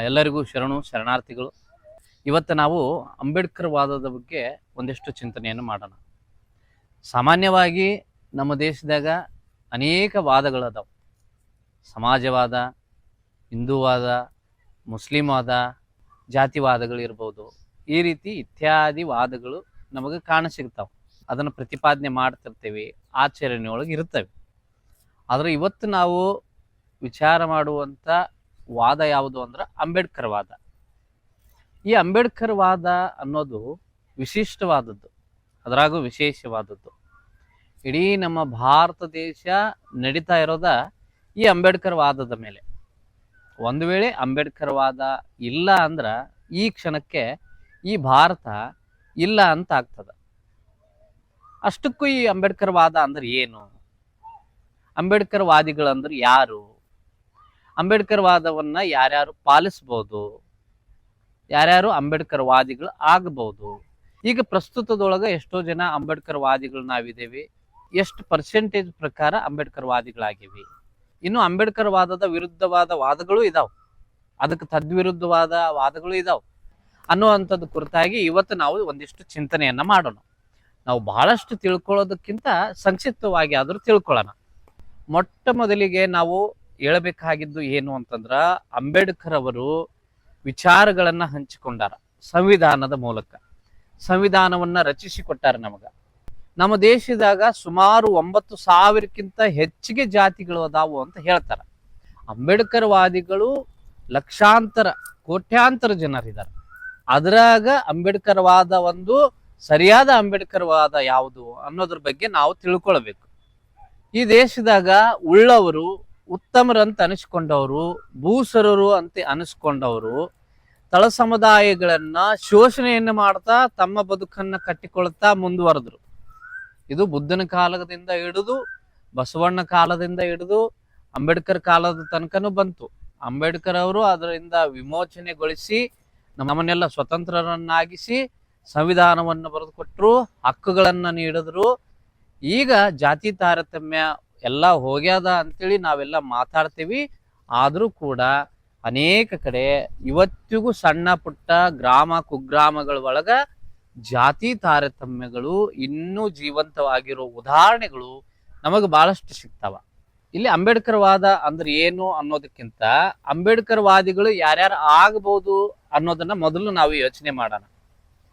ಎಲ್ಲರಿಗೂ ಶರಣು, ಶರಣಾರ್ಥಿಗಳು. ಇವತ್ತು ನಾವು ಅಂಬೇಡ್ಕರ್ ವಾದದ ಬಗ್ಗೆ ಒಂದಿಷ್ಟು ಚಿಂತನೆಯನ್ನು ಮಾಡೋಣ. ಸಾಮಾನ್ಯವಾಗಿ ನಮ್ಮ ದೇಶದಾಗ ಅನೇಕ ವಾದಗಳದಾವೆ ಸಮಾಜವಾದ, ಹಿಂದೂವಾದ ಮುಸ್ಲಿಂ ಜಾತಿವಾದಗಳಿರ್ಬೋದು ಈ ರೀತಿ ಇತ್ಯಾದಿ ವಾದಗಳು ನಮಗೆ ಕಾಣಸಿಗ್ತಾವೆ. ಅದನ್ನು ಪ್ರತಿಪಾದನೆ ಮಾಡ್ತಿರ್ತೇವೆ, ಆಚರಣೆಯೊಳಗೆ ಇರ್ತವೆ. ಆದರೆ ಇವತ್ತು ನಾವು ವಿಚಾರ ಮಾಡುವಂಥ ವಾದ ಯಾವುದು ಅಂದ್ರೆ ಅಂಬೇಡ್ಕರ್ ವಾದ. ಈ ಅಂಬೇಡ್ಕರ್ ವಾದ ಅನ್ನೋದು ವಿಶಿಷ್ಟವಾದದ್ದು, ಅದರಾಗೂ ವಿಶೇಷವಾದದ್ದು. ಇಡೀ ನಮ್ಮ ಭಾರತ ದೇಶ ನಡೀತಾ ಇರೋದ ಈ ಅಂಬೇಡ್ಕರ್ ವಾದದ ಮೇಲೆ. ಒಂದು ವೇಳೆ ಅಂಬೇಡ್ಕರ್ ವಾದ ಇಲ್ಲ ಅಂದ್ರೆ ಈ ಕ್ಷಣಕ್ಕೆ ಈ ಭಾರತ ಇಲ್ಲ ಅಂತ ಆಗ್ತದ. ಅಷ್ಟಕ್ಕೂ ಈ ಅಂಬೇಡ್ಕರ್ ವಾದ ಅಂದ್ರೆ ಏನು? ಅಂಬೇಡ್ಕರ್ ವಾದಿಗಳಂದ್ರೆ ಯಾರು? ಅಂಬೇಡ್ಕರ್ ವಾದವನ್ನ ಯಾರ್ಯಾರು ಪಾಲಿಸ್ಬೋದು, ಯಾರ್ಯಾರು ಅಂಬೇಡ್ಕರ್ ವಾದಿಗಳು ಆಗಬಹುದು ಈಗ ಪ್ರಸ್ತುತದೊಳಗೆ ಎಷ್ಟೋ ಜನ ಅಂಬೇಡ್ಕರ್ ವಾದಿಗಳು ನಾವಿದ್ದೇವೆ ಎಷ್ಟು ಪರ್ಸೆಂಟೇಜ್ ಪ್ರಕಾರ ಅಂಬೇಡ್ಕರ್ ವಾದಿಗಳಾಗಿವೆ. ಇನ್ನು ಅಂಬೇಡ್ಕರ್ ವಾದದ ವಿರುದ್ಧವಾದ ವಾದಗಳು ಇದಾವೆ. ಅದಕ್ಕೆ ತದ್ವಿರುದ್ಧವಾದ ವಾದಗಳು ಇದಾವೆ. ಅನ್ನುವಂಥದ್ದು ಕುರಿತಾಗಿ ಇವತ್ತು ನಾವು ಒಂದಿಷ್ಟು ಚಿಂತನೆಯನ್ನ ಮಾಡೋಣ. ನಾವು ಬಹಳಷ್ಟು ತಿಳ್ಕೊಳ್ಳೋದಕ್ಕಿಂತ ಸಂಕ್ಷಿಪ್ತವಾಗಿ ಆದರೂ ತಿಳ್ಕೊಳ್ಳೋಣ. ಮೊಟ್ಟ ಮೊದಲಿಗೆ ನಾವು ಹೇಳಬೇಕಾಗಿದ್ದು ಏನು ಅಂತಂದ್ರ ಅಂಬೇಡ್ಕರ್ ಅವರು ವಿಚಾರಗಳನ್ನ ಹಂಚಿಕೊಂಡಾರ ಸಂವಿಧಾನದ ಮೂಲಕ. ಸಂವಿಧಾನವನ್ನ ರಚಿಸಿಕೊಟ್ಟಾರ ನಮಗ. ನಮ್ಮ ದೇಶದಾಗ ಸುಮಾರು ಒಂಬತ್ತು ಸಾವಿರಕ್ಕಿಂತ ಹೆಚ್ಚಿಗೆ ಜಾತಿಗಳು ಅದಾವು ಅಂತ ಹೇಳ್ತಾರ. ಅಂಬೇಡ್ಕರ್ ವಾದಿಗಳು ಲಕ್ಷಾಂತರ, ಕೋಟ್ಯಾಂತರ ಜನರಿದ್ದಾರೆ ಅದರಾಗ ಅಂಬೇಡ್ಕರ್ ವಾದ ಒಂದು ಸರಿಯಾದ ಅಂಬೇಡ್ಕರ್ ವಾದ ಯಾವುದು ಅನ್ನೋದ್ರ ಬಗ್ಗೆ ನಾವು ತಿಳ್ಕೊಳ್ಬೇಕು. ಈ ದೇಶದಾಗ ಉಳ್ಳವರು ಉತ್ತಮರಂತ ಅನಿಸ್ಕೊಂಡವರು, ಭೂಸರರು ಅಂತ ಅನಿಸ್ಕೊಂಡವರು, ತಳ ಸಮುದಾಯಗಳನ್ನ ಶೋಷಣೆಯನ್ನು ಮಾಡ್ತಾ ತಮ್ಮ ಬದುಕನ್ನ ಕಟ್ಟಿಕೊಳ್ತಾ ಮುಂದುವರೆದ್ರು. ಇದು ಬುದ್ಧನ ಕಾಲದಿಂದ ಹಿಡಿದು, ಬಸವಣ್ಣ ಕಾಲದಿಂದ ಹಿಡಿದು, ಅಂಬೇಡ್ಕರ್ ಕಾಲದ ತನಕನೂ ಬಂತು. ಅಂಬೇಡ್ಕರ್ ಅವರು ಅದರಿಂದ ವಿಮೋಚನೆಗೊಳಿಸಿ, ನಮ್ಮನ್ನೆಲ್ಲ ಸ್ವತಂತ್ರರನ್ನಾಗಿಸಿ, ಸಂವಿಧಾನವನ್ನು ಬರೆದುಕೊಟ್ರು, ಹಕ್ಕುಗಳನ್ನು ನೀಡಿದ್ರು. ಈಗ ಜಾತಿ ತಾರತಮ್ಯ ಎಲ್ಲ ಹೋಗ್ಯದ ಅಂತೇಳಿ ನಾವೆಲ್ಲ ಮಾತಾಡ್ತೀವಿ. ಆದರೂ ಕೂಡ ಅನೇಕ ಕಡೆ ಇವತ್ತಿಗೂ ಸಣ್ಣ ಪುಟ್ಟ ಗ್ರಾಮ ಕುಗ್ರಾಮಗಳ ಒಳಗ ಜಾತಿ ತಾರತಮ್ಯಗಳು ಇನ್ನೂ ಜೀವಂತವಾಗಿರೋ ಉದಾಹರಣೆಗಳು ನಮಗೆ ಬಹಳಷ್ಟು ಸಿಗ್ತಾವ. ಇಲ್ಲಿ ಅಂಬೇಡ್ಕರ್ ವಾದ ಅಂದ್ರೆ ಏನು ಅನ್ನೋದಕ್ಕಿಂತ ಅಂಬೇಡ್ಕರ್ ವಾದಿಗಳು ಯಾರ್ಯಾರು ಆಗ್ಬೋದು ಅನ್ನೋದನ್ನ ಮೊದಲು ನಾವು ಯೋಚನೆ ಮಾಡೋಣ.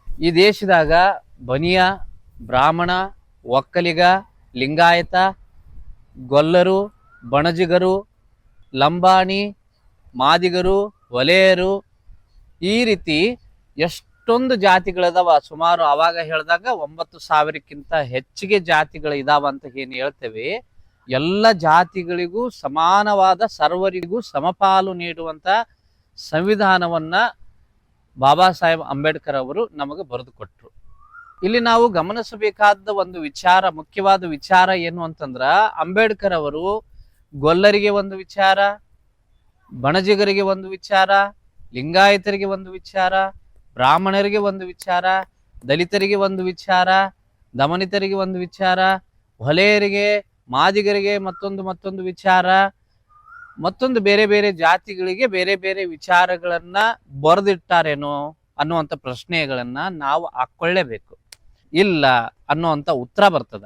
ಈ ದೇಶದಾಗ ಬನಿಯ, ಬ್ರಾಹ್ಮಣ, ಒಕ್ಕಲಿಗ, ಲಿಂಗಾಯತ ಗೊಲ್ಲರು, ಬಣಜಿಗರು, ಲಂಬಾಣಿ, ಮಾದಿಗರು, ಒಲೆಯರು ಈ ರೀತಿ ಎಷ್ಟೊಂದು ಜಾತಿಗಳಿದಾವ. ಸುಮಾರು ಆವಾಗ ಹೇಳಿದಾಗ ಒಂಬತ್ತು ಸಾವಿರಕ್ಕಿಂತ ಹೆಚ್ಚಿಗೆ ಜಾತಿಗಳು ಇದಾವ ಅಂತ ಏನು ಹೇಳ್ತೇವೆ. ಎಲ್ಲ ಜಾತಿಗಳಿಗೂ ಸಮಾನವಾದ ಸರ್ವರಿಗೂ ಸಮಪಾಲು ನೀಡುವಂತ ಸಂವಿಧಾನವನ್ನ ಬಾಬಾ ಸಾಹೇಬ್ ಅಂಬೇಡ್ಕರ್ ಅವರು ನಮಗೆ ಬರೆದುಕೊಟ್ರು ಇಲ್ಲಿ ನಾವು ಗಮನಿಸಬೇಕಾದ ಒಂದು ವಿಚಾರ, ಮುಖ್ಯವಾದ ವಿಚಾರ ಏನು ಅಂತಂದ್ರ, ಅಂಬೇಡ್ಕರ್ ಅವರು ಗೊಲ್ಲರಿಗೆ ಒಂದು ವಿಚಾರ, ಬಣಜಿಗರಿಗೆ ಒಂದು ವಿಚಾರ, ಲಿಂಗಾಯತರಿಗೆ ಒಂದು ವಿಚಾರ, ಬ್ರಾಹ್ಮಣರಿಗೆ ಒಂದು ವಿಚಾರ, ದಲಿತರಿಗೆ ಒಂದು ವಿಚಾರ, ದಮನಿತರಿಗೆ ಒಂದು ವಿಚಾರ, ಹೊಲೆಯರಿಗೆ, ಮಾದಿಗರಿಗೆ ಮತ್ತೊಂದು ಮತ್ತೊಂದು ವಿಚಾರ, ಮತ್ತೊಂದು ಬೇರೆ ಬೇರೆ ಜಾತಿಗಳಿಗೆ ಬೇರೆ ಬೇರೆ ವಿಚಾರಗಳನ್ನ ಬರೆದಿಟ್ಟಾರೇನೋ ಅನ್ನುವಂಥ ಪ್ರಶ್ನೆಗಳನ್ನ ನಾವು ಹಾಕೊಳ್ಳೇಬೇಕು ಇಲ್ಲ ಅನ್ನೋವಂಥ ಉತ್ತರ ಬರ್ತದ.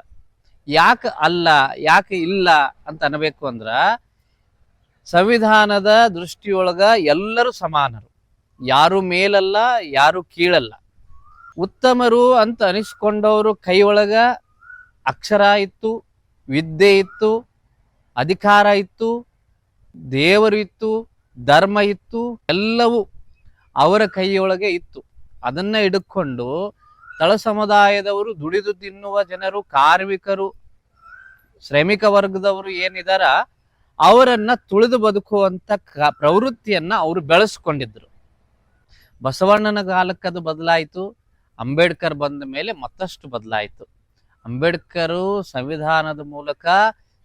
ಯಾಕೆ ಅಲ್ಲ, ಯಾಕೆ ಇಲ್ಲ ಅಂತ ಅನ್ಬೇಕು ಅಂದ್ರ ಸಂವಿಧಾನದ ದೃಷ್ಟಿಯೊಳಗ ಎಲ್ಲರೂ ಸಮಾನರು. ಯಾರು ಮೇಲಲ್ಲ, ಯಾರು ಕೀಳಲ್ಲ. ಉತ್ತಮರು ಅಂತ ಅನಿಸ್ಕೊಂಡವರು ಕೈ ಒಳಗ ಅಕ್ಷರ ಇತ್ತು, ವಿದ್ಯೆ ಇತ್ತು, ಅಧಿಕಾರ ಇತ್ತು, ದೇವರು ಇತ್ತು, ಧರ್ಮ ಇತ್ತು, ಎಲ್ಲವೂ ಅವರ ಕೈಯೊಳಗೆ ಇತ್ತು. ಅದನ್ನ ಹಿಡ್ಕೊಂಡು ತಳ ಸಮುದಾಯದವರು ದುಡಿದು ತಿನ್ನುವ ಜನರು, ಕಾರ್ಮಿಕರು, ಶ್ರಮಿಕ ವರ್ಗದವರು ಏನಿದಾರ, ಅವರನ್ನ ತುಳಿದು ಬದುಕುವಂತ ಪ್ರವೃತ್ತಿಯನ್ನ ಅವರು ಬೆಳೆಸ್ಕೊಂಡಿದ್ರು. ಬಸವಣ್ಣನ ಕಾಲಕ್ಕೆ ಅದು ಬದಲಾಯಿತು, ಅಂಬೇಡ್ಕರ್ ಬಂದ ಮೇಲೆ ಮತ್ತಷ್ಟು ಬದಲಾಯಿತು. ಅಂಬೇಡ್ಕರು ಸಂವಿಧಾನದ ಮೂಲಕ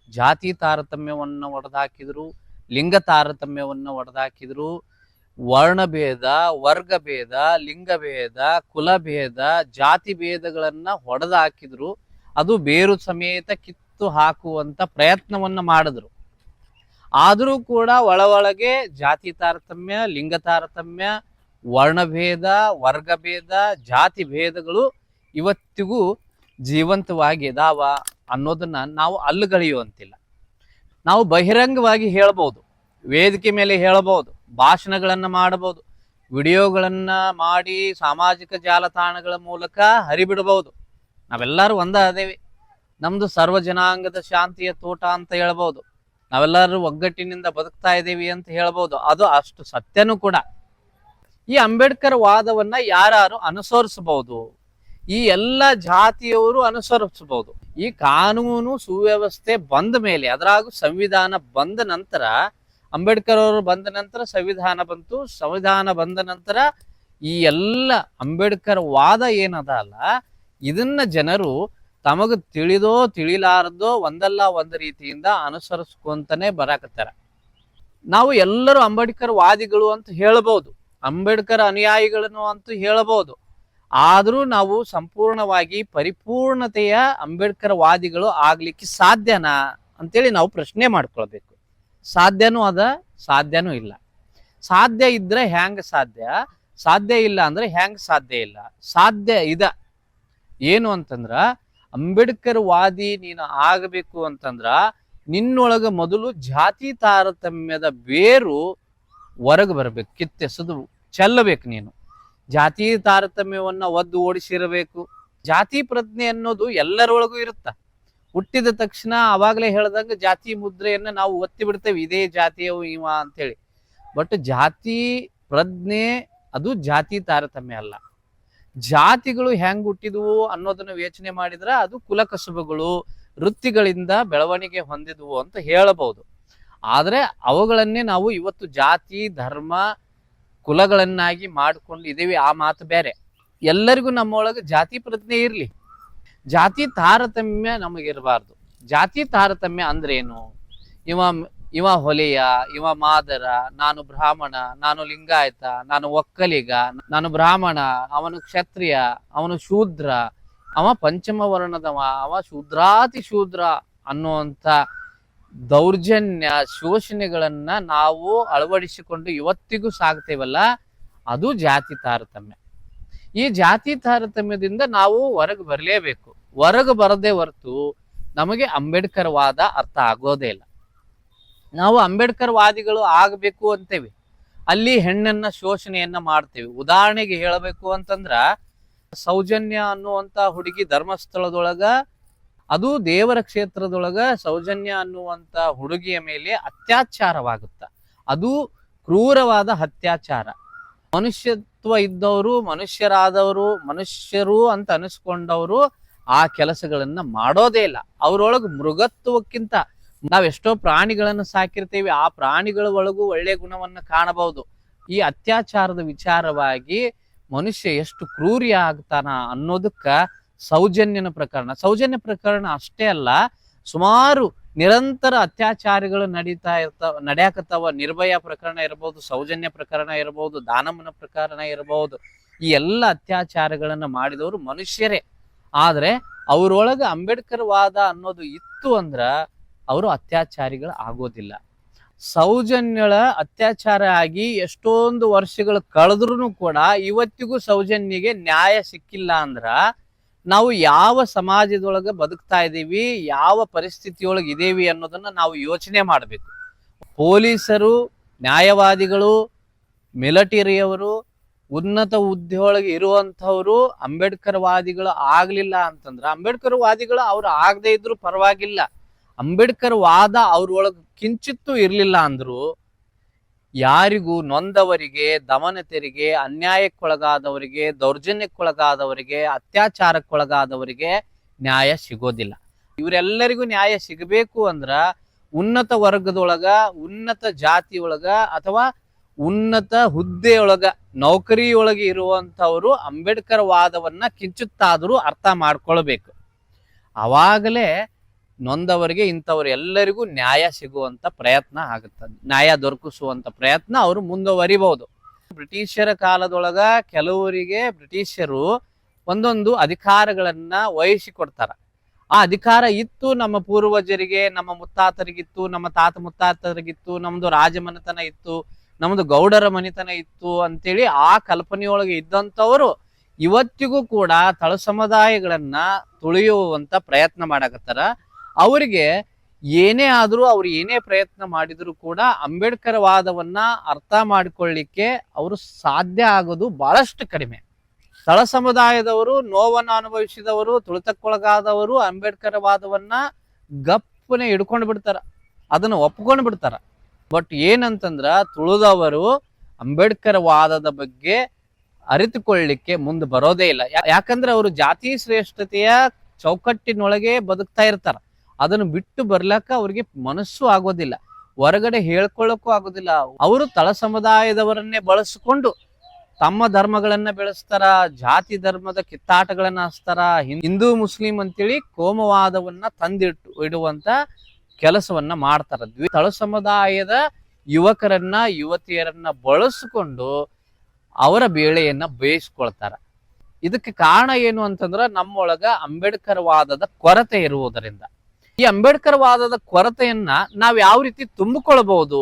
ಜಾತಿ ತಾರತಮ್ಯವನ್ನು ಒಡೆದಾಕಿದ್ರು, ಲಿಂಗ ತಾರತಮ್ಯವನ್ನು ಒಡೆದಾಕಿದ್ರು ವರ್ಣಭೇದ, ವರ್ಗಭೇದ, ಲಿಂಗಭೇದ, ಕುಲಭೇದ ಜಾತಿ ಭೇದಗಳನ್ನ ಹೊಡೆದಾಕಿದ್ರು ಅದು ಬೇರು ಸಮೇತ ಕಿತ್ತು ಹಾಕುವಂತ ಪ್ರಯತ್ನವನ್ನ ಮಾಡಿದ್ರು. ಆದರೂ ಕೂಡ ಒಳ ಒಳಗೆ ಜಾತಿ ತಾರತಮ್ಯ, ಲಿಂಗ ತಾರತಮ್ಯ, ವರ್ಣಭೇದ, ವರ್ಗಭೇದ ಜಾತಿ ಭೇದಗಳು ಇವತ್ತಿಗೂ ಜೀವಂತವಾಗಿ ಇದಾವ ಅನ್ನೋದನ್ನ ನಾವು ಅಲ್ಲಗಳೆಯುವಂತಿಲ್ಲ. ನಾವು ಬಹಿರಂಗವಾಗಿ ಹೇಳ್ಬೋದು. ವೇದಿಕೆ ಮೇಲೆ ಹೇಳಬಹುದು ಭಾಷಣಗಳನ್ನ ಮಾಡಬಹುದು, ವಿಡಿಯೋಗಳನ್ನ ಮಾಡಿ ಸಾಮಾಜಿಕ ಜಾಲತಾಣಗಳ ಮೂಲಕ ಹರಿಬಿಡಬಹುದು. ನಾವೆಲ್ಲರೂ ಒಂದ ಅದೇವಿ ನಮ್ದು ಸರ್ವ ಜನಾಂಗದ ಶಾಂತಿಯ ತೋಟ ಅಂತ ಹೇಳ್ಬೋದು ನಾವೆಲ್ಲರೂ ಒಗ್ಗಟ್ಟಿನಿಂದ ಬದುಕ್ತಾ ಇದ್ದೀವಿ ಅಂತ ಹೇಳ್ಬೋದು ಅದು ಅಷ್ಟು ಸತ್ಯನೂ ಕೂಡ. ಈ ಅಂಬೇಡ್ಕರ್ ವಾದವನ್ನ ಯಾರು ಅನುಸರಿಸಬಹುದು, ಈ ಎಲ್ಲ ಜಾತಿಯವರು ಅನುಸರಿಸಬಹುದು. ಈ ಕಾನೂನು ಸುವ್ಯವಸ್ಥೆ ಬಂದ ಮೇಲೆ, ಅದರಾಗೂ ಸಂವಿಧಾನ ಬಂದ ನಂತರ ಅಂಬೇಡ್ಕರ್ ಅವರು ಬಂದ ನಂತರ ಸಂವಿಧಾನ ಬಂತು. ಸಂವಿಧಾನ ಬಂದ ನಂತರ ಈ ಎಲ್ಲ ಅಂಬೇಡ್ಕರ್ ವಾದ ಏನದ ಅಲ್ಲ, ಇದನ್ನ ಜನರು ತಮಗ ತಿಳಿದೋ ತಿಳಿಲಾರದೋ ಒಂದಲ್ಲ ಒಂದು ರೀತಿಯಿಂದ ಅನುಸರಿಸ್ಕೊಂತಾನೆ ಬರಾಕತ್ತಾರ. ನಾವು ಎಲ್ಲರೂ ಅಂಬೇಡ್ಕರ್ ವಾದಿಗಳು ಅಂತ ಹೇಳಬಹುದು ಅಂಬೇಡ್ಕರ್ ಅನುಯಾಯಿಗಳನ್ನು ಅಂತೂ ಹೇಳಬಹುದು ಆದರೂ ನಾವು ಸಂಪೂರ್ಣವಾಗಿ ಪರಿಪೂರ್ಣತೆಯ ಅಂಬೇಡ್ಕರ್ ವಾದಿಗಳು ಆಗ್ಲಿಕ್ಕೆ ಸಾಧ್ಯನಾ ಅಂತೇಳಿ ನಾವು ಪ್ರಶ್ನೆ ಮಾಡ್ಕೊಳ್ಬೇಕು. ಸಾಧ್ಯನೂ ಅದ, ಸಾಧ್ಯನೂ ಇಲ್ಲ. ಸಾಧ್ಯ ಇದ್ರೆ ಹ್ಯಾಂಗ ಸಾಧ್ಯ? ಸಾಧ್ಯ ಇಲ್ಲ ಅಂದ್ರೆ ಹ್ಯಾಂಗ ಸಾಧ್ಯ ಇಲ್ಲ? ಸಾಧ್ಯ ಇದ. ಏನು ಅಂತಂದ್ರ, ಅಂಬೇಡ್ಕರ್ ವಾದಿ ನೀನು ಆಗಬೇಕು ಅಂತಂದ್ರ, ನಿನ್ನೊಳಗ ಮೊದಲು ಜಾತಿ ತಾರತಮ್ಯದ ಬೇರು ಹೊರಗೆ ಬರಬೇಕು, ಕಿತ್ತೆಸದು, ಚೆಲ್ಲಬೇಕು ನೀನು. ಜಾತಿ ತಾರತಮ್ಯವನ್ನ ಒದ್ದು ಓಡಿಸಿರಬೇಕು. ಜಾತಿ ಪ್ರಜ್ಞೆ ಅನ್ನೋದು ಎಲ್ಲರೊಳಗೂ ಇರುತ್ತ. ಹುಟ್ಟಿದ ತಕ್ಷಣ ಅವಾಗಲೇ ಹೇಳ್ದಂಗೆ ಜಾತಿ ಮುದ್ರೆಯನ್ನ ನಾವು ಒತ್ತಿ ಬಿಡ್ತೇವೆ. ಇದೇ ಜಾತಿಯವು ಇವ ಅಂತೇಳಿ. ಬಟ್ ಜಾತಿ ಪ್ರಜ್ಞೆ ಅದು ಜಾತಿ ತಾರತಮ್ಯ ಅಲ್ಲ. ಜಾತಿಗಳು ಹೆಂಗ್ ಹುಟ್ಟಿದವು ಅನ್ನೋದನ್ನ ಯೋಚನೆ ಮಾಡಿದ್ರೆ ಅದು ಕುಲಕಸುಬುಗಳು, ವೃತ್ತಿಗಳಿಂದ ಬೆಳವಣಿಗೆ ಹೊಂದಿದವು ಅಂತ ಹೇಳಬಹುದು. ಆದರೆ ಅವುಗಳನ್ನೇ ನಾವು ಇವತ್ತು ಜಾತಿ, ಧರ್ಮ, ಕುಲಗಳನ್ನಾಗಿ ಮಾಡಿಕೊಂಡು ಇದ್ದೀವಿ ಆ ಮಾತು ಬೇರೆ. ಎಲ್ಲರಿಗೂ ನಮ್ಮೊಳಗೆ ಜಾತಿ ಪ್ರಜ್ಞೆ ಇರ್ಲಿ. ಜಾತಿ ತಾರತಮ್ಯ ನಮಗಿರಬಾರ್ದು. ಜಾತಿ ತಾರತಮ್ಯ ಅಂದ್ರೆ ಏನು ಇವ ಇವ ಹೊಲೆಯ, ಇವ ಮಾದರ, ನಾನು ಬ್ರಾಹ್ಮಣ, ನಾನು ಲಿಂಗಾಯತ, ನಾನು ಒಕ್ಕಲಿಗ, ನಾನು ಬ್ರಾಹ್ಮಣ, ಅವನು ಕ್ಷತ್ರಿಯ, ಅವನು ಶೂದ್ರ, ಅವ ಪಂಚಮ ವರ್ಣದವ ಅವ ಶೂದ್ರಾತಿ ಶೂದ್ರ ಅನ್ನುವಂಥ ದೌರ್ಜನ್ಯ ಶೋಷಣೆಗಳನ್ನ ನಾವು ಅಳವಡಿಸಿಕೊಂಡು ಇವತ್ತಿಗೂ ಸಾಗ್ತೇವಲ್ಲ ಅದು ಜಾತಿ ತಾರತಮ್ಯ. ಈ ಜಾತಿ ತಾರತಮ್ಯದಿಂದ ನಾವು ಹೊರಗೆ ಬರಲೇಬೇಕು. ಹೊರಗೆ ಬರದೇ ಹೊರತು ನಮಗೆ ಅಂಬೇಡ್ಕರ್ ವಾದ ಅರ್ಥ ಆಗೋದೇ ಇಲ್ಲ. ನಾವು ಅಂಬೇಡ್ಕರ್ ವಾದಿಗಳು ಆಗಬೇಕು ಅಂತೇವೆ. ಅಲ್ಲಿ ಹೆಣ್ಣನ್ನ ಶೋಷಣೆಯನ್ನ ಮಾಡ್ತೇವೆ. ಉದಾಹರಣೆಗೆ ಹೇಳಬೇಕು ಅಂತಂದ್ರ, ಸೌಜನ್ಯ ಅನ್ನುವಂತ ಹುಡುಗಿ ಧರ್ಮಸ್ಥಳದೊಳಗ, ಅದು ದೇವರ ಕ್ಷೇತ್ರದೊಳಗ ಸೌಜನ್ಯ ಅನ್ನುವಂತ ಹುಡುಗಿಯ ಮೇಲೆ ಅತ್ಯಾಚಾರವಾಗುತ್ತ. ಅದು ಕ್ರೂರವಾದ ಅತ್ಯಾಚಾರ. ಮನುಷ್ಯತ್ವ ಇದ್ದವರು, ಮನುಷ್ಯರಾದವರು, ಮನುಷ್ಯರು ಅಂತ ಅನಿಸ್ಕೊಂಡವರು ಆ ಕೆಲಸಗಳನ್ನ ಮಾಡೋದೇ ಇಲ್ಲ. ಅವರೊಳಗೆ ಮೃಗತ್ವಕ್ಕಿಂತ ನಾವೆಷ್ಟೋ ಪ್ರಾಣಿಗಳನ್ನು ಸಾಕಿರ್ತೀವಿ, ಆ ಪ್ರಾಣಿಗಳ ಒಳಗೂ ಒಳ್ಳೆ ಗುಣವನ್ನು ಕಾಣಬಹುದು. ಈ ಅತ್ಯಾಚಾರದ ವಿಚಾರವಾಗಿ ಮನುಷ್ಯ ಎಷ್ಟು ಕ್ರೂರಿ ಆಗ್ತಾನ ಅನ್ನೋದಕ್ಕ ಸೌಜನ್ಯನ ಪ್ರಕರಣ. ಸೌಜನ್ಯ ಪ್ರಕರಣ ಅಷ್ಟೇ ಅಲ್ಲ, ಸುಮಾರು ನಿರಂತರ ಅತ್ಯಾಚಾರಗಳು ನಡೀತಾ ಇರ್ತಾವ ನಡ್ಯಾಕತ್ತವ. ನಿರ್ಭಯ ಪ್ರಕರಣ ಇರಬಹುದು ಸೌಜನ್ಯ ಪ್ರಕರಣ ಇರಬಹುದು ದಾನಮನ ಪ್ರಕರಣ ಇರಬಹುದು ಈ ಎಲ್ಲ ಅತ್ಯಾಚಾರಗಳನ್ನ ಮಾಡಿದವರು ಮನುಷ್ಯರೇ. ಆದ್ರೆ ಅವರೊಳಗ ಅಂಬೇಡ್ಕರ್ ವಾದ ಅನ್ನೋದು ಇತ್ತು ಅಂದ್ರ ಅವರು ಅತ್ಯಾಚಾರಿಗಳು ಆಗೋದಿಲ್ಲ. ಸೌಜನ್ಯಳ ಅತ್ಯಾಚಾರ ಆಗಿ ಎಷ್ಟೊಂದು ವರ್ಷಗಳು ಕಳೆದ್ರೂ ಕೂಡ ಇವತ್ತಿಗೂ ಸೌಜನ್ಯಗೆ ನ್ಯಾಯ ಸಿಕ್ಕಿಲ್ಲ ಅಂದ್ರ ನಾವು ಯಾವ ಸಮಾಜದೊಳಗೆ ಬದುಕ್ತಾ ಇದ್ದೀವಿ, ಯಾವ ಪರಿಸ್ಥಿತಿಯೊಳಗೆ ಇದೇವಿ ಅನ್ನೋದನ್ನ ನಾವು ಯೋಚನೆ ಮಾಡಬೇಕು. ಪೊಲೀಸರು, ನ್ಯಾಯವಾದಿಗಳು, ಮಿಲಿಟರಿಯವರು, ಉನ್ನತ ಹುದ್ದೆಯೊಳಗೆ ಇರುವಂತವ್ರು ಅಂಬೇಡ್ಕರ್ ವಾದಿಗಳು ಆಗ್ಲಿಲ್ಲ ಅಂತಂದ್ರೆ ಅಂಬೇಡ್ಕರ್ ವಾದಿಗಳು ಅವ್ರು ಆಗದೆ ಇದ್ರು ಪರವಾಗಿಲ್ಲ. ಅಂಬೇಡ್ಕರ್ ವಾದ ಅವ್ರೊಳಗೆ ಕಿಂಚಿತ್ತೂ ಇರಲಿಲ್ಲ ಅಂದ್ರು ಯಾರಿಗೂ ನೊಂದವರಿಗೆ ದಮನ ತೆರಿಗೆ ಅನ್ಯಾಯಕ್ಕೊಳಗಾದವರಿಗೆ, ದೌರ್ಜನ್ಯಕ್ಕೊಳಗಾದವರಿಗೆ, ಅತ್ಯಾಚಾರಕ್ಕೊಳಗಾದವರಿಗೆ ನ್ಯಾಯ ಸಿಗೋದಿಲ್ಲ. ಇವರೆಲ್ಲರಿಗೂ ನ್ಯಾಯ ಸಿಗಬೇಕು ಅಂದ್ರ ಉನ್ನತ ವರ್ಗದೊಳಗ, ಉನ್ನತ ಜಾತಿಯೊಳಗ ಅಥವಾ ಉನ್ನತ ಹುದ್ದೆಯೊಳಗ, ನೌಕರಿಯೊಳಗೆ ಇರುವಂತವರು ಅಂಬೇಡ್ಕರ್ ವಾದವನ್ನ ಕಿಂಚುತ್ತಾದರೂ ಅರ್ಥ ಮಾಡ್ಕೊಳ್ಬೇಕು. ಅವಾಗಲೇ ನೊಂದವರಿಗೆ ಇಂಥವ್ರು ಎಲ್ಲರಿಗೂ ನ್ಯಾಯ ಸಿಗುವಂತ ಪ್ರಯತ್ನ ಆಗುತ್ತದೆ ನ್ಯಾಯ ದೊರಕಿಸುವಂತ ಪ್ರಯತ್ನ ಅವರು ಮುಂದುವರಿಬಹುದು ಬ್ರಿಟಿಷರ ಕಾಲದೊಳಗ ಕೆಲವರಿಗೆ ಬ್ರಿಟಿಷರು ಒಂದೊಂದು ಅಧಿಕಾರಗಳನ್ನ ವಹಿಸಿಕೊಡ್ತಾರ ಆ ಅಧಿಕಾರ ಇತ್ತು ನಮ್ಮ ಪೂರ್ವಜರಿಗೆ, ನಮ್ಮ ಮುತ್ತಾತರಿಗಿತ್ತು, ನಮ್ಮ ತಾತ ಮುತ್ತಾತರಿಗಿತ್ತು, ನಮ್ದು ರಾಜಮನೆತನ ಇತ್ತು, ನಮ್ದು ಗೌಡರ ಮನೆತನ ಇತ್ತು ಅಂತೇಳಿ ಆ ಕಲ್ಪನೆಯೊಳಗೆ ಇದ್ದಂಥವರು ಇವತ್ತಿಗೂ ಕೂಡ ತಳ ಸಮುದಾಯಗಳನ್ನ ತುಳಿಯುವಂತ ಪ್ರಯತ್ನ ಮಾಡಕತ್ತಾರ. ಅವರಿಗೆ ಏನೇ ಆದರೂ ಅವ್ರು ಏನೇ ಪ್ರಯತ್ನ ಮಾಡಿದರೂ ಕೂಡ ಅಂಬೇಡ್ಕರ್ ವಾದವನ್ನ ಅರ್ಥ ಮಾಡಿಕೊಳ್ಳಿಕ್ಕೆ ಅವರು ಸಾಧ್ಯ ಆಗೋದು ಬಹಳಷ್ಟು ಕಡಿಮೆ. ಸ್ಥಳ ಸಮುದಾಯದವರು, ನೋವನ್ನು ಅನುಭವಿಸಿದವರು, ತುಳಿತಕ್ಕೊಳಗಾದವರು ಅಂಬೇಡ್ಕರ್ ವಾದವನ್ನ ಗಪ್ಪನೆ ಹಿಡ್ಕೊಂಡು ಬಿಡ್ತಾರ. ಅದನ್ನು ಒಪ್ಕೊಂಡು ಬಿಡ್ತಾರ. ಬಟ್ ಏನಂತಂದ್ರ ತುಳಿದವರು ಅಂಬೇಡ್ಕರ್ ವಾದದ ಬಗ್ಗೆ ಅರಿತುಕೊಳ್ಳಿಕ್ಕೆ ಮುಂದೆ ಬರೋದೇ ಇಲ್ಲ. ಯಾಕಂದ್ರೆ ಅವರು ಜಾತಿ ಶ್ರೇಷ್ಠತೆಯ ಚೌಕಟ್ಟಿನೊಳಗೆ ಬದುಕ್ತಾ ಇರ್ತಾರ. ಅದನ್ನು ಬಿಟ್ಟು ಬರ್ಲಕ್ಕ ಅವ್ರಿಗೆ ಮನಸ್ಸು ಆಗೋದಿಲ್ಲ. ಹೊರಗಡೆ ಹೇಳ್ಕೊಳ್ಳಕ್ಕೂ ಆಗೋದಿಲ್ಲ. ಅವರು ತಳ ಸಮುದಾಯದವರನ್ನೇ ಬಳಸಿಕೊಂಡು ತಮ್ಮ ಧರ್ಮಗಳನ್ನ ಬೆಳೆಸ್ತಾರ, ಜಾತಿ ಧರ್ಮದ ಕಿತ್ತಾಟಗಳನ್ನ ಹಚ್ತಾರ ಹಿಂದೂ, ಮುಸ್ಲಿಂ ಅಂತೇಳಿ ಕೋಮವಾದವನ್ನ ತಂದಿಟ್ಟು ಇಡುವಂತ ಕೆಲಸವನ್ನ ಮಾಡ್ತಾರ. ದ್ವಿ- ತಳ ಸಮುದಾಯದ ಯುವಕರನ್ನ, ಯುವತಿಯರನ್ನ ಬಳಸಿಕೊಂಡು ಅವರ ಬೇಳೆಯನ್ನ ಬೇಯಿಸ್ಕೊಳ್ತಾರ. ಇದಕ್ಕೆ ಕಾರಣ ಏನು ಅಂತಂದ್ರ ನಮ್ಮೊಳಗ ಅಂಬೇಡ್ಕರ್ ವಾದದ ಕೊರತೆ ಇರುವುದರಿಂದ. ಈ ಅಂಬೇಡ್ಕರ್ ವಾದದ ಕೊರತೆಯನ್ನ ನಾವ್ ಯಾವ ರೀತಿ ತುಂಬಿಕೊಳ್ಳಬಹುದು?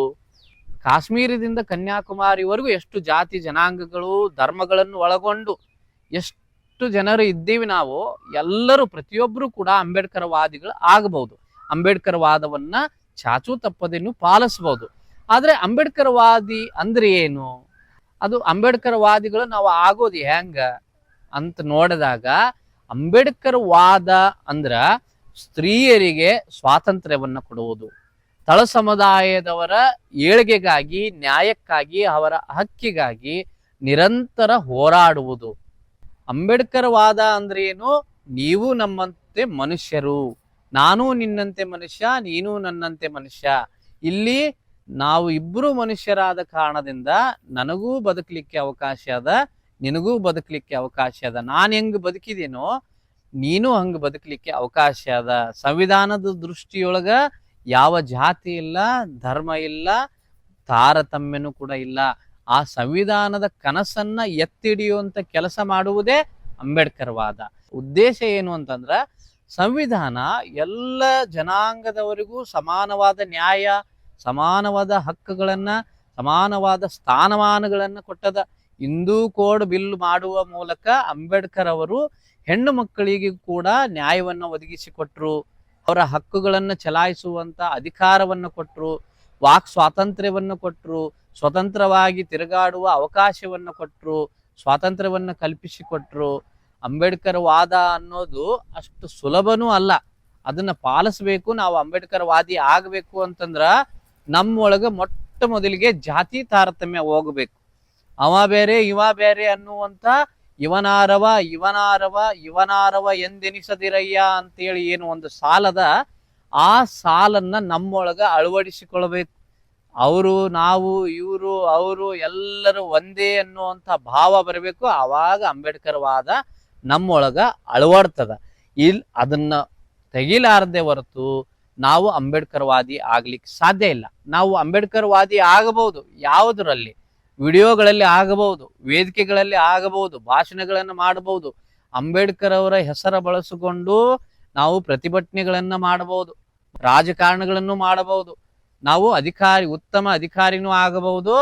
ಕಾಶ್ಮೀರದಿಂದ ಕನ್ಯಾಕುಮಾರಿವರೆಗೂ ಎಷ್ಟು ಜಾತಿ ಜನಾಂಗಗಳು, ಧರ್ಮಗಳನ್ನು ಒಳಗೊಂಡು ಎಷ್ಟು ಜನರು ಇದ್ದೀವಿ ನಾವು, ಎಲ್ಲರೂ ಪ್ರತಿಯೊಬ್ಬರು ಕೂಡ ಅಂಬೇಡ್ಕರ್ ವಾದಿಗಳು ಆಗಬಹುದು. ಅಂಬೇಡ್ಕರ್ ವಾದವನ್ನ ಚಾಚು ತಪ್ಪದೇನು ಪಾಲಿಸಬಹುದು. ಆದ್ರೆ ಅಂಬೇಡ್ಕರ್ ವಾದಿ ಅಂದ್ರೆ ಏನು? ಅದು ಅಂಬೇಡ್ಕರ್ ವಾದಿಗಳು ನಾವು ಆಗೋದು ಹೆಂಗ? ಅಂತ ನೋಡಿದಾಗ ಅಂಬೇಡ್ಕರ್ ವಾದ ಅಂದ್ರ ಸ್ತ್ರೀಯರಿಗೆ ಸ್ವಾತಂತ್ರ್ಯವನ್ನು ಕೊಡುವುದು. ತಳ ಸಮುದಾಯದವರ ಏಳಿಗೆಗಾಗಿ, ನ್ಯಾಯಕ್ಕಾಗಿ, ಅವರ ಹಕ್ಕಿಗಾಗಿ ನಿರಂತರ ಹೋರಾಡುವುದು. ಅಂಬೇಡ್ಕರ್ ವಾದ ಅಂದ್ರೆ ಏನು? ನೀವು ನಮ್ಮಂತೆ ಮನುಷ್ಯರು. ನಾನು ನಿನ್ನಂತೆ ಮನುಷ್ಯ, ನೀನು ನನ್ನಂತೆ ಮನುಷ್ಯ. ಇಲ್ಲಿ ನಾವು ಇಬ್ಬರು ಮನುಷ್ಯರಾದ ಕಾರಣದಿಂದ ನನಗೂ ಬದುಕಲಿಕ್ಕೆ ಅವಕಾಶ ಅದ, ನಿನಗೂ ಬದುಕಲಿಕ್ಕೆ ಅವಕಾಶ ಅದ. ನಾನು ಹೆಂಗ್ ಬದುಕಿದೇನೋ ನೀನು ಹಂಗ ಬದುಕಲಿಕ್ಕೆ ಅವಕಾಶ ಅದ. ಸಂವಿಧಾನದ ದೃಷ್ಟಿಯೊಳಗ ಯಾವ ಜಾತಿ ಇಲ್ಲ, ಧರ್ಮ ಇಲ್ಲ, ತಾರತಮ್ಯನೂ ಕೂಡ ಇಲ್ಲ. ಆ ಸಂವಿಧಾನದ ಕನಸನ್ನ ಎತ್ತಿಡಿಯುವಂತ ಕೆಲಸ ಮಾಡುವುದೇ ಅಂಬೇಡ್ಕರ್ ವಾದ. ಉದ್ದೇಶ ಏನು ಅಂತಂದ್ರ ಸಂವಿಧಾನ ಎಲ್ಲ ಜನಾಂಗದವರಿಗೂ ಸಮಾನವಾದ ನ್ಯಾಯ, ಸಮಾನವಾದ ಹಕ್ಕುಗಳನ್ನ, ಸಮಾನವಾದ ಸ್ಥಾನಮಾನಗಳನ್ನ ಕೊಟ್ಟದ. ಹಿಂದೂ ಕೋಡ್ ಬಿಲ್ ಮಾಡುವ ಮೂಲಕ ಅಂಬೇಡ್ಕರ್ ಅವರು ಹೆಣ್ಣು ಮಕ್ಕಳಿಗೆ ಕೂಡ ನ್ಯಾಯವನ್ನು ಒದಗಿಸಿಕೊಟ್ರು, ಅವರ ಹಕ್ಕುಗಳನ್ನು ಚಲಾಯಿಸುವಂಥ ಅಧಿಕಾರವನ್ನು ಕೊಟ್ಟರು ವಾಕ್ ಸ್ವಾತಂತ್ರ್ಯವನ್ನು ಕೊಟ್ಟರು ಸ್ವತಂತ್ರವಾಗಿ ತಿರುಗಾಡುವ ಅವಕಾಶವನ್ನು ಕೊಟ್ಟರು ಸ್ವಾತಂತ್ರ್ಯವನ್ನು ಕಲ್ಪಿಸಿಕೊಟ್ರು. ಅಂಬೇಡ್ಕರ್ ವಾದ ಅನ್ನೋದು ಅಷ್ಟು ಸುಲಭನೂ ಅಲ್ಲ. ಅದನ್ನು ಪಾಲಿಸಬೇಕು, ನಾವು ಅಂಬೇಡ್ಕರ್ ವಾದಿ ಆಗಬೇಕು ಅಂತಂದ್ರ ನಮ್ಮೊಳಗೆ ಮೊಟ್ಟ ಮೊದಲಿಗೆ ಜಾತಿ ತಾರತಮ್ಯ ಹೋಗಬೇಕು. ಅವ ಬೇರೆ, ಇವ ಬೇರೆ ಅನ್ನುವಂತ ಇವನಾರವ ಇವನಾರವ ಇವನಾರವ ಎಂದೆನಿಸದಿರಯ್ಯ ಅಂತೇಳಿ ಏನು ಒಂದು ಸಾಲದ, ಆ ಸಾಲನ್ನ ನಮ್ಮೊಳಗ ಅಳವಡಿಸಿಕೊಳ್ಬೇಕು. ಅವರು, ನಾವು, ಇವರು, ಅವರು ಎಲ್ಲರೂ ಒಂದೇ ಅನ್ನುವಂಥ ಭಾವ ಬರಬೇಕು. ಆವಾಗ ಅಂಬೇಡ್ಕರ್ ವಾದ ನಮ್ಮೊಳಗ ಅಳವಡ್ತದ. ಇಲ್, ಅದನ್ನ ತೆಗಿಲಾರದೆ ಹೊರತು ನಾವು ಅಂಬೇಡ್ಕರ್ ವಾದಿ ಆಗ್ಲಿಕ್ಕೆ ಸಾಧ್ಯ ಇಲ್ಲ. ನಾವು ಅಂಬೇಡ್ಕರ್ ವಾದಿ ಆಗಬಹುದು ಯಾವುದರಲ್ಲಿ. ವಿಡಿಯೋಗಳಲ್ಲಿ ಆಗಬಹುದು, ವೇದಿಕೆಗಳಲ್ಲಿ ಆಗಬಹುದು, ಭಾಷಣಗಳನ್ನು ಮಾಡಬಹುದು. ಅಂಬೇಡ್ಕರ್ ಅವರ ಹೆಸರ ಬಳಸಿಕೊಂಡು ನಾವು ಪ್ರತಿಭಟನೆಗಳನ್ನ ಮಾಡಬಹುದು, ರಾಜಕಾರಣಗಳನ್ನು ಮಾಡಬಹುದು. ನಾವು ಅಧಿಕಾರಿ, ಉತ್ತಮ ಅಧಿಕಾರಿನೂ ಆಗಬಹುದು,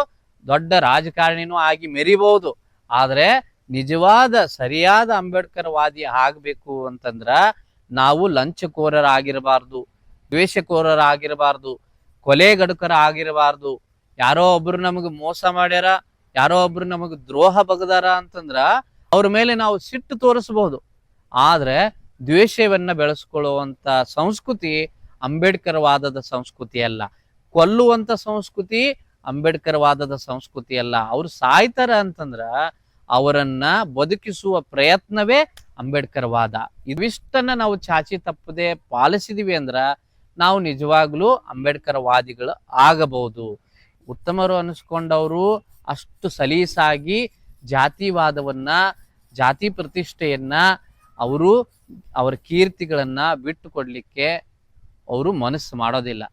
ದೊಡ್ಡ ರಾಜಕಾರಣಿನೂ ಆಗಿ ಮೆರಿಬಹುದು. ಆದರೆ ನಿಜವಾದ, ಸರಿಯಾದ ಅಂಬೇಡ್ಕರ್ ವಾದಿ ಆಗಬೇಕು ಅಂತಂದ್ರ ನಾವು ಲಂಚಕೋರರಾಗಿರಬಾರ್ದು, ದ್ವೇಷಕೋರರಾಗಿರಬಾರ್ದು ಕೊಲೆಗಡುಕರ ಆಗಿರಬಾರ್ದು ಯಾರೋ ಒಬ್ರು ನಮಗ್ ಮೋಸ ಮಾಡ್ಯಾರ, ಯಾರೋ ಒಬ್ರು ನಮಗ್ ದ್ರೋಹ ಬಗದಾರ ಅಂತಂದ್ರ ಅವ್ರ ಮೇಲೆ ನಾವು ಸಿಟ್ಟು ತೋರಿಸಬಹುದು. ಆದ್ರೆ ದ್ವೇಷವನ್ನ ಬೆಳೆಸ್ಕೊಳ್ಳುವಂತ ಸಂಸ್ಕೃತಿ ಅಂಬೇಡ್ಕರ್ ವಾದದ ಸಂಸ್ಕೃತಿ ಅಲ್ಲ. ಕೊಲ್ಲುವಂತ ಸಂಸ್ಕೃತಿ ಅಂಬೇಡ್ಕರ್ ವಾದದ ಸಂಸ್ಕೃತಿ ಅಲ್ಲ. ಅವ್ರು ಸಾಯ್ತಾರ ಅಂತಂದ್ರ ಅವರನ್ನ ಬದುಕಿಸುವ ಪ್ರಯತ್ನವೇ ಅಂಬೇಡ್ಕರ್ ವಾದ. ಇವಿಷ್ಟನ್ನ ನಾವು ಚಾಚಿ ತಪ್ಪದೆ ಪಾಲಿಸಿದೀವಿ ಅಂದ್ರ ನಾವು ನಿಜವಾಗ್ಲೂ ಅಂಬೇಡ್ಕರ್ ವಾದಿಗಳು ಆಗಬಹುದು. ಉತ್ತಮರು ಅನಿಸ್ಕೊಂಡವರು ಅಷ್ಟು ಸಲೀಸಾಗಿ ಜಾತಿವಾದವನ್ನ, ಜಾತಿ ಪ್ರತಿಷ್ಠೆಯನ್ನ, ಅವರು ಅವರ ಕೀರ್ತಿಗಳನ್ನ ಬಿಟ್ಟು ಕೊಡ್ಲಿಕ್ಕೆ ಅವರು ಮನಸ್ಸು ಮಾಡೋದಿಲ್ಲ.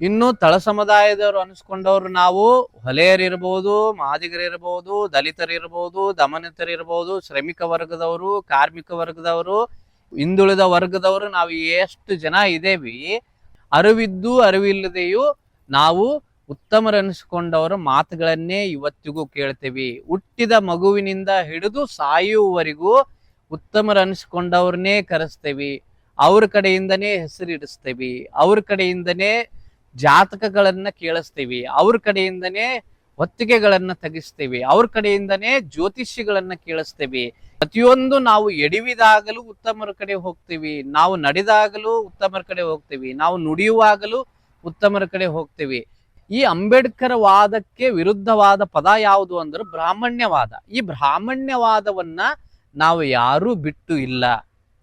ಇನ್ನು ತಳ ಸಮುದಾಯದವರು ಅನಿಸ್ಕೊಂಡವ್ರು ನಾವು ಹೊಲೆಯರಿರ್ಬೋದು, ಮಾದಿಗರಿರ್ಬೋದು, ದಲಿತರಿರ್ಬೋದು, ದಮನಿತರಿರ್ಬೋದು, ಶ್ರಮಿಕ ವರ್ಗದವರು, ಕಾರ್ಮಿಕ ವರ್ಗದವರು, ಹಿಂದುಳಿದ ವರ್ಗದವರು ನಾವು ಎಷ್ಟು ಜನ ಇದೇವಿ, ಅರಿವಿದ್ದು ಅರಿವಿಲ್ಲದೆಯೂ ನಾವು ಉತ್ತಮರನಿಸಿಕೊಂಡವರ ಮಾತುಗಳನ್ನೇ ಇವತ್ತಿಗೂ ಕೇಳ್ತೇವೆ. ಹುಟ್ಟಿದ ಮಗುವಿನಿಂದ ಹಿಡಿದು ಸಾಯುವವರೆಗೂ ಉತ್ತಮರನಿಸಿಕೊಂಡವ್ರನ್ನೇ ಕರೆಸ್ತೇವೆ. ಅವ್ರ ಕಡೆಯಿಂದನೇ ಹೆಸರಿಡಿಸ್ತೇವೆ. ಅವ್ರ ಕಡೆಯಿಂದನೇ ಜಾತಕಗಳನ್ನ ಕೇಳಿಸ್ತೀವಿ. ಅವ್ರ ಕಡೆಯಿಂದನೇ ಹೊತ್ತಿಗೆಗಳನ್ನ ತೆಗಿಸ್ತೀವಿ. ಅವ್ರ ಕಡೆಯಿಂದನೇ ಜ್ಯೋತಿಷ್ಯಗಳನ್ನ ಕೇಳಿಸ್ತೇವಿ. ಪ್ರತಿಯೊಂದು ನಾವು ಎಡಿವಿದಾಗಲೂ ಉತ್ತಮರ ಕಡೆ ಹೋಗ್ತೀವಿ. ನಾವು ನಡೆದಾಗಲೂ ಉತ್ತಮರ ಕಡೆ ಹೋಗ್ತೀವಿ. ನಾವು ನುಡಿಯುವಾಗಲೂ ಉತ್ತಮರ ಕಡೆ ಹೋಗ್ತೀವಿ. ಈ ಅಂಬೇಡ್ಕರ್ ವಾದಕ್ಕೆ ವಿರುದ್ಧವಾದ ಪದ ಯಾವುದು ಅಂದ್ರೆ ಬ್ರಾಹ್ಮಣ್ಯವಾದ. ಈ ಬ್ರಾಹ್ಮಣ್ಯವಾದವನ್ನ ನಾವು ಯಾರೂ ಬಿಟ್ಟು ಇಲ್ಲ.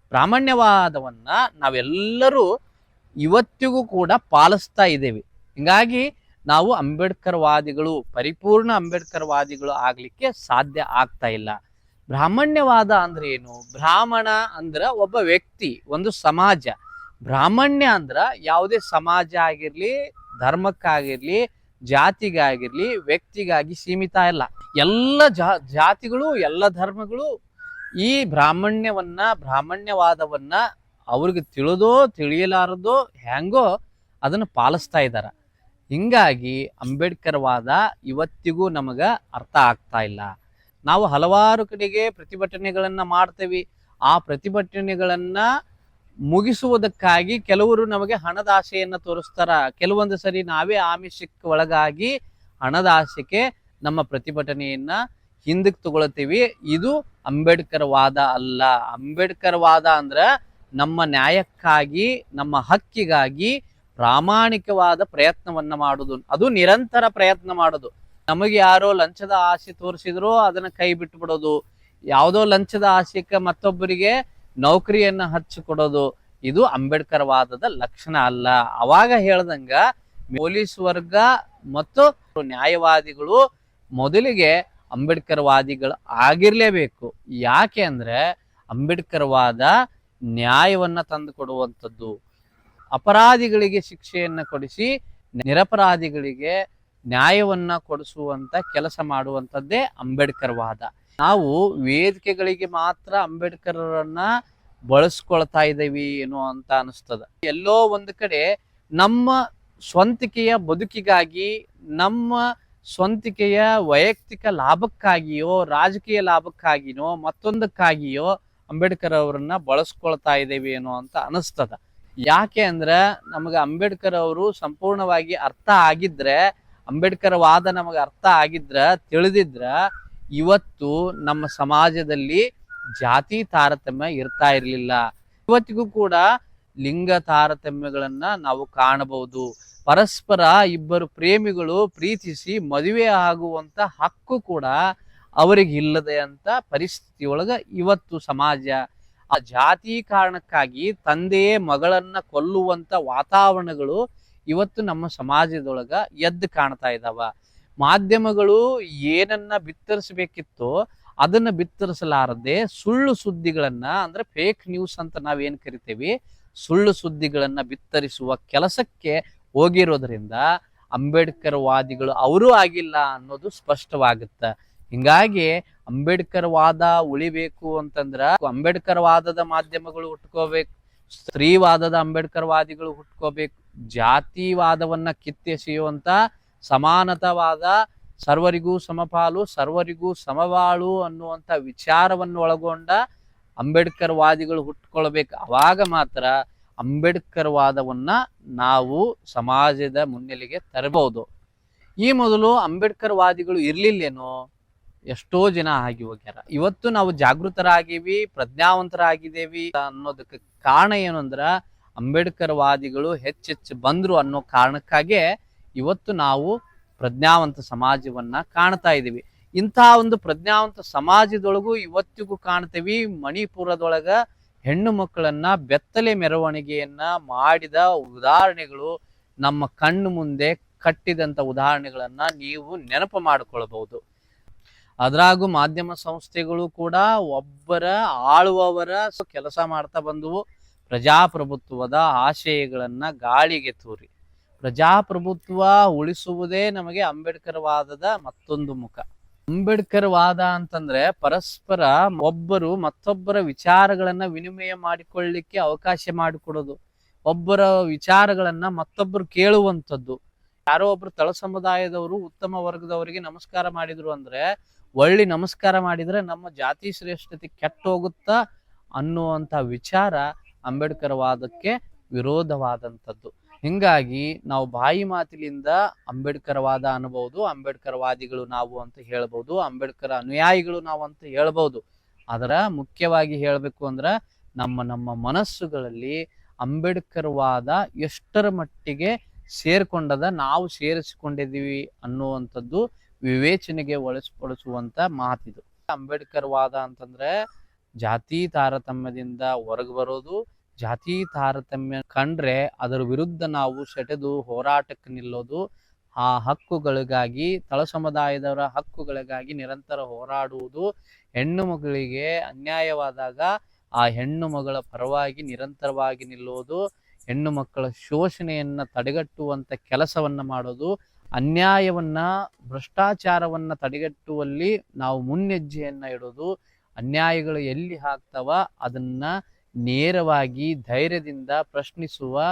ಬ್ರಾಹ್ಮಣ್ಯವಾದವನ್ನ ನಾವೆಲ್ಲರೂ ಇವತ್ತಿಗೂ ಕೂಡ ಪಾಲಿಸ್ತಾ ಇದ್ದೇವೆ. ಹಿಂಗಾಗಿ ನಾವು ಅಂಬೇಡ್ಕರ್ ವಾದಿಗಳು ಪರಿಪೂರ್ಣ ಅಂಬೇಡ್ಕರ್ ವಾದಿಗಳು ಆಗ್ಲಿಕ್ಕೆ ಸಾಧ್ಯ ಆಗ್ತಾ ಇಲ್ಲ. ಬ್ರಾಹ್ಮಣ್ಯವಾದ ಅಂದ್ರೆ ಏನು? ಬ್ರಾಹ್ಮಣ ಅಂದ್ರ ಒಬ್ಬ ವ್ಯಕ್ತಿ, ಒಂದು ಸಮಾಜ. ಬ್ರಾಹ್ಮಣ್ಯ ಅಂದ್ರ ಯಾವುದೇ ಸಮಾಜ ಆಗಿರ್ಲಿ ಧರ್ಮಕ್ಕಾಗಿರ್ಲಿ, ಜಾತಿಗಾಗಿರ್ಲಿ, ವ್ಯಕ್ತಿಗಾಗಿ ಸೀಮಿತ ಇಲ್ಲ ಎಲ್ಲ ಜಾತಿಗಳು, ಎಲ್ಲ ಧರ್ಮಗಳು ಈ ಬ್ರಾಹ್ಮಣ್ಯವನ್ನ, ಬ್ರಾಹ್ಮಣ್ಯವಾದವನ್ನ ಅವ್ರಿಗೆ ತಿಳಿದೋ, ತಿಳಿಯಲಾರದೋ ಹೆಂಗೋ ಅದನ್ನು ಪಾಲಿಸ್ತಾ ಇದ್ದಾರೆ ಹಿಂಗಾಗಿ ಅಂಬೇಡ್ಕರ್ ವಾದ ಇವತ್ತಿಗೂ ನಮಗ ಅರ್ಥ ಆಗ್ತಾ ಇಲ್ಲ. ನಾವು ಹಲವಾರು ಕಡೆಗೆ ಪ್ರತಿಭಟನೆಗಳನ್ನು ಮಾಡ್ತೇವೆ. ಆ ಪ್ರತಿಭಟನೆಗಳನ್ನ ಮುಗಿಸುವುದಕ್ಕಾಗಿ ಕೆಲವರು ನಮಗೆ ಹಣದ ಆಸೆಯನ್ನ ತೋರಿಸ್ತಾರ. ಕೆಲವೊಂದು ಸರಿ ನಾವೇ ಆಮಿಷಕ್ಕೆ ಒಳಗಾಗಿ ಹಣದ ಆಸೆಗೆ ನಮ್ಮ ಪ್ರತಿಭಟನೆಯನ್ನ ಹಿಂದಕ್ಕೆ ತಗೊಳ್ತೀವಿ. ಇದು ಅಂಬೇಡ್ಕರ್ ವಾದ ಅಲ್ಲ. ಅಂಬೇಡ್ಕರ್ ವಾದ ಅಂದ್ರ ನಮ್ಮ ನ್ಯಾಯಕ್ಕಾಗಿ, ನಮ್ಮ ಹಕ್ಕಿಗಾಗಿ ಪ್ರಾಮಾಣಿಕವಾದ ಪ್ರಯತ್ನವನ್ನ ಮಾಡುದು. ಅದು ನಿರಂತರ ಪ್ರಯತ್ನ ಮಾಡೋದು. ನಮಗೆ ಯಾರೋ ಲಂಚದ ಆಸೆ ತೋರಿಸಿದ್ರೋ ಅದನ್ನ ಕೈ ಬಿಟ್ಟು ಬಿಡೋದು ಯಾವುದೋ ಲಂಚದ ಆಸೆಗೆ ಮತ್ತೊಬ್ಬರಿಗೆ ನೌಕರಿಯನ್ನ ಹಚ್ಚಿಕೊಡೋದು ಇದು ಅಂಬೇಡ್ಕರ್ ವಾದದ ಲಕ್ಷಣ ಅಲ್ಲ. ಅವಾಗ ಹೇಳ್ದಂಗ ಪೊಲೀಸ್ ವರ್ಗ ಮತ್ತು ನ್ಯಾಯವಾದಿಗಳು ಮೊದಲಿಗೆ ಅಂಬೇಡ್ಕರ್ ವಾದಿಗಳು ಆಗಿರ್ಲೇಬೇಕು. ಯಾಕೆ ಅಂದ್ರೆ ಅಂಬೇಡ್ಕರ್ ವಾದ ನ್ಯಾಯವನ್ನ ತಂದು ಕೊಡುವಂಥದ್ದು. ಅಪರಾಧಿಗಳಿಗೆ ಶಿಕ್ಷೆಯನ್ನ ಕೊಡಿಸಿ ನಿರಪರಾಧಿಗಳಿಗೆ ನ್ಯಾಯವನ್ನ ಕೊಡಿಸುವಂತ ಕೆಲಸ ಮಾಡುವಂಥದ್ದೇ ಅಂಬೇಡ್ಕರ್ ವಾದ ನಾವು ವೇದಿಕೆಗಳಿಗೆ ಮಾತ್ರ ಅಂಬೇಡ್ಕರ್ರನ್ನ ಬಳಸ್ಕೊಳ್ತಾ ಇದ್ದೀವಿ ಏನೋ ಅಂತ ಅನಿಸ್ತದ. ಎಲ್ಲೋ ಒಂದು ಕಡೆ ನಮ್ಮ ಸ್ವಂತಿಕೆಯ ಬದುಕಿಗಾಗಿ, ನಮ್ಮ ಸ್ವಂತಿಕೆಯ ವೈಯಕ್ತಿಕ ಲಾಭಕ್ಕಾಗಿಯೋ, ರಾಜಕೀಯ ಲಾಭಕ್ಕಾಗಿನೋ, ಮತ್ತೊಂದಕ್ಕಾಗಿಯೋ ಅಂಬೇಡ್ಕರ್ ಅವರನ್ನ ಬಳಸ್ಕೊಳ್ತಾ ಇದ್ದೇವೆ ಏನೋ ಅಂತ ಅನಿಸ್ತದ. ಯಾಕೆ ಅಂದ್ರೆ ನಮಗೆ ಅಂಬೇಡ್ಕರ್ ಅವರು ಸಂಪೂರ್ಣವಾಗಿ ಅರ್ಥ ಆಗಿದ್ರೆ, ಅಂಬೇಡ್ಕರ್ ವಾದ ನಮಗೆ ಅರ್ಥ ಆಗಿದ್ರ, ತಿಳಿದಿದ್ರ ಇವತ್ತು ನಮ್ಮ ಸಮಾಜದಲ್ಲಿ ಜಾತಿ ತಾರತಮ್ಯ ಇರ್ತಾ ಇರಲಿಲ್ಲ. ಇವತ್ತಿಗೂ ಕೂಡ ಲಿಂಗ ತಾರತಮ್ಯಗಳನ್ನ ನಾವು ಕಾಣಬಹುದು. ಪರಸ್ಪರ ಇಬ್ಬರು ಪ್ರೇಮಿಗಳು ಪ್ರೀತಿಸಿ ಮದುವೆ ಆಗುವಂತ ಹಕ್ಕು ಕೂಡ ಅವರಿಗೆ ಇಲ್ಲದೆ ಅಂತ ಪರಿಸ್ಥಿತಿ ಒಳಗ ಇವತ್ತು ಸಮಾಜ. ಆ ಜಾತಿ ಕಾರಣಕ್ಕಾಗಿ ತಂದೆಯೇ ಮಗಳನ್ನ ಕೊಲ್ಲುವಂತ ವಾತಾವರಣಗಳು ಇವತ್ತು ನಮ್ಮ ಸಮಾಜದೊಳಗ ಎದ್ದು ಕಾಣ್ತಾ ಇದಾವ. ಮಾಧ್ಯಮಗಳು ಏನನ್ನ ಬಿತ್ತರಿಸಬೇಕಿತ್ತೋ ಅದನ್ನ ಬಿತ್ತರಿಸಲಾರದೆ ಸುಳ್ಳು ಸುದ್ದಿಗಳನ್ನ ಅಂದ್ರೆ ಫೇಕ್ ನ್ಯೂಸ್ ಅಂತ ನಾವೇನ್ ಕರಿತೇವಿ? ಸುಳ್ಳು ಸುದ್ದಿಗಳನ್ನ ಬಿತ್ತರಿಸುವ ಕೆಲಸಕ್ಕೆ ಹೋಗಿರೋದ್ರಿಂದ ಅಂಬೇಡ್ಕರ್ ವಾದಿಗಳು ಅವರೂ ಆಗಿಲ್ಲ ಅನ್ನೋದು ಸ್ಪಷ್ಟವಾಗುತ್ತೆ. ಹಿಂಗಾಗಿ ಅಂಬೇಡ್ಕರ್ ವಾದ ಉಳಿಬೇಕು ಅಂತಂದ್ರ ಅಂಬೇಡ್ಕರ್ ವಾದದ ಮಾಧ್ಯಮಗಳು ಹುಟ್ಕೋಬೇಕು, ಸ್ತ್ರೀವಾದದ ಅಂಬೇಡ್ಕರ್ ವಾದಿಗಳು ಹುಟ್ಕೋಬೇಕು, ಜಾತಿವಾದವನ್ನ ಕಿತ್ತೆಸೆಯುವಂತ ಸಮಾನತವಾದ ಸರ್ವರಿಗೂ ಸಮಪಾಲು, ಸರ್ವರಿಗೂ ಸಮಬಾಳು ಅನ್ನುವಂತ ವಿಚಾರವನ್ನು ಒಳಗೊಂಡ ಅಂಬೇಡ್ಕರ್ ವಾದಿಗಳು ಹುಟ್ಕೊಳ್ಬೇಕು. ಅವಾಗ ಮಾತ್ರ ಅಂಬೇಡ್ಕರ್ ವಾದವನ್ನ ನಾವು ಸಮಾಜದ ಮುನ್ನೆಲೆಗೆ ತರಬಹುದು. ಈ ಮೊದಲು ಅಂಬೇಡ್ಕರ್ ವಾದಿಗಳು ಇರ್ಲಿಲ್ಲೇನೋ ಎಷ್ಟೋ ಜನ ಆಗಿ ಹೋಗ್ಯಾರ. ಇವತ್ತು ನಾವು ಜಾಗೃತರಾಗಿವಿ ಪ್ರಜ್ಞಾವಂತರಾಗಿದ್ದೇವಿ ಅನ್ನೋದಕ್ಕೆ ಕಾರಣ ಏನು ಅಂದ್ರ ಅಂಬೇಡ್ಕರ್ ವಾದಿಗಳು ಹೆಚ್ಚೆಚ್ಚು ಬಂದ್ರು ಅನ್ನೋ ಕಾರಣಕ್ಕಾಗೆ ಇವತ್ತು ನಾವು ಪ್ರಜ್ಞಾವಂತ ಸಮಾಜವನ್ನ ಕಾಣ್ತಾ ಇದೀವಿ ಇಂತಹ ಒಂದು ಪ್ರಜ್ಞಾವಂತ ಸಮಾಜದೊಳಗೂ ಇವತ್ತಿಗೂ ಕಾಣ್ತೇವಿ. ಮಣಿಪುರದೊಳಗ ಹೆಣ್ಣು ಮಕ್ಕಳನ್ನ ಬೆತ್ತಲೆ ಮೆರವಣಿಗೆಯನ್ನ ಮಾಡಿದ ಉದಾಹರಣೆಗಳು ನಮ್ಮ ಕಣ್ಣು ಮುಂದೆ ಕಟ್ಟಿದಂತ ಉದಾಹರಣೆಗಳನ್ನ ನೀವು ನೆನಪು ಮಾಡಿಕೊಳ್ಬಹುದು. ಅದ್ರಾಗೂ ಮಾಧ್ಯಮ ಸಂಸ್ಥೆಗಳು ಕೂಡ ಒಬ್ಬರ ಆಳುವವರ ಕೆಲಸ ಮಾಡ್ತಾ ಬಂದವು. ಪ್ರಜಾಪ್ರಭುತ್ವದ ಆಶಯಗಳನ್ನ ಗಾಳಿಗೆ ತೂರಿ. ಪ್ರಜಾಪ್ರಭುತ್ವ ಉಳಿಸುವುದೇ ನಮಗೆ ಅಂಬೇಡ್ಕರ್ ವಾದದ ಮತ್ತೊಂದು ಮುಖ. ಅಂಬೇಡ್ಕರ್ ವಾದ ಅಂತಂದ್ರೆ ಪರಸ್ಪರ ಒಬ್ಬರು ಮತ್ತೊಬ್ಬರ ವಿಚಾರಗಳನ್ನ ವಿನಿಮಯ ಮಾಡಿಕೊಳ್ಳಿಕ್ಕೆ ಅವಕಾಶ ಮಾಡಿಕೊಡೋದು. ಒಬ್ಬರ ವಿಚಾರಗಳನ್ನ ಮತ್ತೊಬ್ಬರು ಕೇಳುವಂಥದ್ದು. ಯಾರೋ ಒಬ್ರು ತಳ ಸಮುದಾಯದವರು, ಉತ್ತಮ ವರ್ಗದವರಿಗೆ ನಮಸ್ಕಾರ ಮಾಡಿದ್ರು ಅಂದ್ರೆ, ಒಳ್ಳಿ ನಮಸ್ಕಾರ ಮಾಡಿದ್ರೆ ನಮ್ಮ ಜಾತಿ ಶ್ರೇಷ್ಠತೆ ಕೆಟ್ಟ ಹೋಗುತ್ತಾ ಅನ್ನುವಂತ ವಿಚಾರ ಅಂಬೇಡ್ಕರ್ ವಾದಕ್ಕೆ ವಿರೋಧವಾದಂಥದ್ದು. ಹಿಂಗಾಗಿ ನಾವು ಬಾಯಿ ಮಾತಿನಿಂದ ಅಂಬೇಡ್ಕರ್ ವಾದ ಅನ್ಬಹುದು ಅಂಬೇಡ್ಕರ್ ವಾದಿಗಳು ನಾವು ಅಂತ ಹೇಳ್ಬಹುದು ಅಂಬೇಡ್ಕರ್ ಅನುಯಾಯಿಗಳು ನಾವು ಅಂತ ಹೇಳ್ಬಹುದು ಅದರ ಮುಖ್ಯವಾಗಿ ಹೇಳಬೇಕು ಅಂದ್ರ ನಮ್ಮ ನಮ್ಮ ಮನಸ್ಸುಗಳಲ್ಲಿ ಅಂಬೇಡ್ಕರ್ ವಾದ ಎಷ್ಟರ ಮಟ್ಟಿಗೆ ಸೇರ್ಕೊಂಡದ ನಾವು ಸೇರಿಸಿಕೊಂಡಿದೀವಿ ಅನ್ನುವಂಥದ್ದು ವಿವೇಚನೆಗೆ ಒಳಪಡಿಸುವಂತ ಮಾತಿದು. ಅಂಬೇಡ್ಕರ್ ವಾದ ಅಂತಂದ್ರೆ ಜಾತಿ ತಾರತಮ್ಯದಿಂದ ಹೊರಗೆ ಬರೋದು ಜಾತಿ ತಾರತಮ್ಯ ಕಂಡ್ರೆ ಅದರ ವಿರುದ್ಧ ನಾವು ಸೆಟೆದು ಹೋರಾಟಕ್ಕೆ ನಿಲ್ಲೋದು, ಆ ಹಕ್ಕುಗಳಿಗಾಗಿ, ತಳ ಸಮುದಾಯದವರ ಹಕ್ಕುಗಳಿಗಾಗಿ ನಿರಂತರ ಹೋರಾಡುವುದು ಹೆಣ್ಣು ಮಗಳಿಗೆ ಅನ್ಯಾಯವಾದಾಗ, ಆ ಹೆಣ್ಣು ಮಗಳ ಪರವಾಗಿ ನಿರಂತರವಾಗಿ ನಿಲ್ಲೋದು, ಹೆಣ್ಣು ಮಕ್ಕಳ ಶೋಷಣೆಯನ್ನು ತಡೆಗಟ್ಟುವಂತ ಕೆಲಸವನ್ನು ಮಾಡೋದು, ಅನ್ಯಾಯವನ್ನ, ಭ್ರಷ್ಟಾಚಾರವನ್ನ ತಡೆಗಟ್ಟುವಲ್ಲಿ ನಾವು ಮುನ್ನೆಜ್ಜೆಯನ್ನು ಇಡೋದು, ಅನ್ಯಾಯಗಳು ಎಲ್ಲಿ ಹಾಕ್ತಾವ ಅದನ್ನ ನೇರವಾಗಿ ಧೈರ್ಯದಿಂದ ಪ್ರಶ್ನಿಸುವ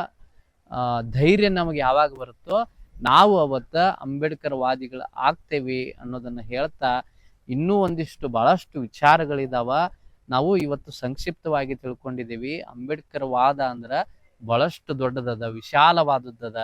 ಧೈರ್ಯ ನಮಗೆ ಯಾವಾಗ ಬರುತ್ತೋ ನಾವು ಅವತ್ತ ಅಂಬೇಡ್ಕರ್ ವಾದಿಗಳು ಆಗ್ತೇವೆ ಅನ್ನೋದನ್ನ ಹೇಳ್ತಾ ಇನ್ನೂ ಒಂದಿಷ್ಟು ಬಹಳಷ್ಟು ವಿಚಾರಗಳಿದಾವ. ನಾವು ಇವತ್ತು ಸಂಕ್ಷಿಪ್ತವಾಗಿ ತಿಳ್ಕೊಂಡಿದ್ದೀವಿ. ಅಂಬೇಡ್ಕರ್ ವಾದ ಅಂದ್ರೆ ಬಹಳಷ್ಟು ದೊಡ್ಡದದ, ವಿಶಾಲವಾದದ್ದದ.